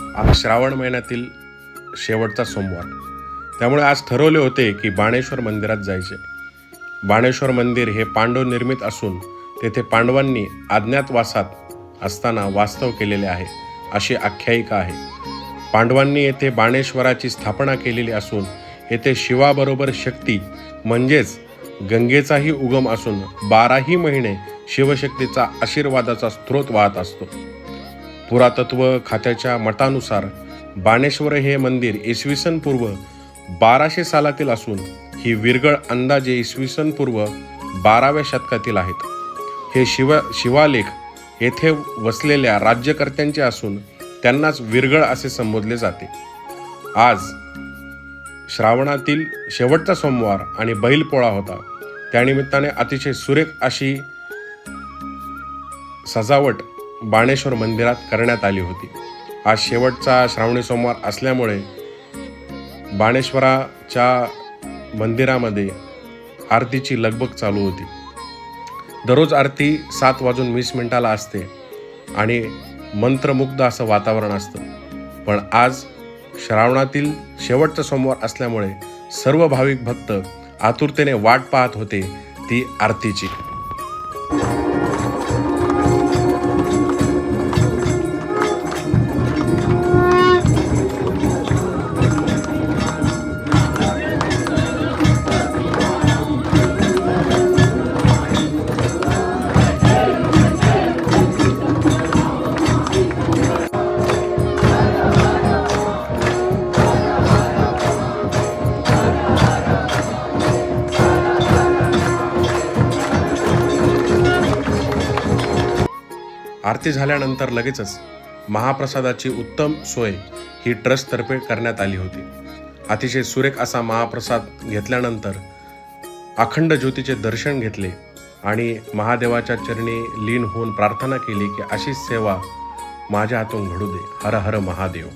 आज श्रावण महिन्यातील शेवटचा सोमवार. त्यामुळे आज ठरवले होते की बाणेश्वर मंदिरात जायचे. बाणेश्वर मंदिर हे पांडव निर्मित असून तेथे पांडवांनी अज्ञातवासात असताना वास्तव केलेले आहे अशी आख्यायिका आहे. पांडवांनी येथे बाणेश्वराची स्थापना केलेली असून येथे शिवाबरोबर शक्ती म्हणजेच गंगेचाही उगम असून बाराही महिने शिवशक्तीचा आशीर्वादाचा स्रोत वाहत असतो. पुरातत्व खात्याच्या मतानुसार बाणेश्वर हे मंदिर इसवी सन पूर्व बाराशे सालातील असून ही विरगळ अंदाजे इसवी सन पूर्व बाराव्या शतकातील आहेत. हे शिव शिवालेख येथे वसलेल्या राज्यकर्त्यांचे असून त्यांनाच विरगळ असे संबोधले जाते. आज श्रावणातील शेवटचा सोमवार आणि बैलपोळा होता. त्यानिमित्ताने अतिशय सुरेख अशी सजावट बाणेश्वर मंदिरात करण्यात आली होती. आज शेवटचा श्रावणी सोमवार असल्यामुळे बाणेश्वराच्या मंदिरामध्ये आरतीची लगबग चालू होती. दररोज आरती सात वाजून वीस मिनिटाला असते आणि मंत्रमुग्ध असं वातावरण असतं. पण आज श्रावणातील शेवटचा सोमवार असल्यामुळे सर्व भाविक भक्त आतुरतेने वाट पाहत होते ती आरतीची. आरती झाल्यानंतर लगेचच महाप्रसादाची उत्तम सोय ही ट्रस्टतर्फे करण्यात आली होती. अतिशय सुरेख असा महाप्रसाद घेतल्यानंतर अखंड ज्योतीचे दर्शन घेतले आणि महादेवाच्या चरणी लीन होऊन प्रार्थना केली की अशीच सेवा माझ्या हातून घडू दे. हर हर महादेव.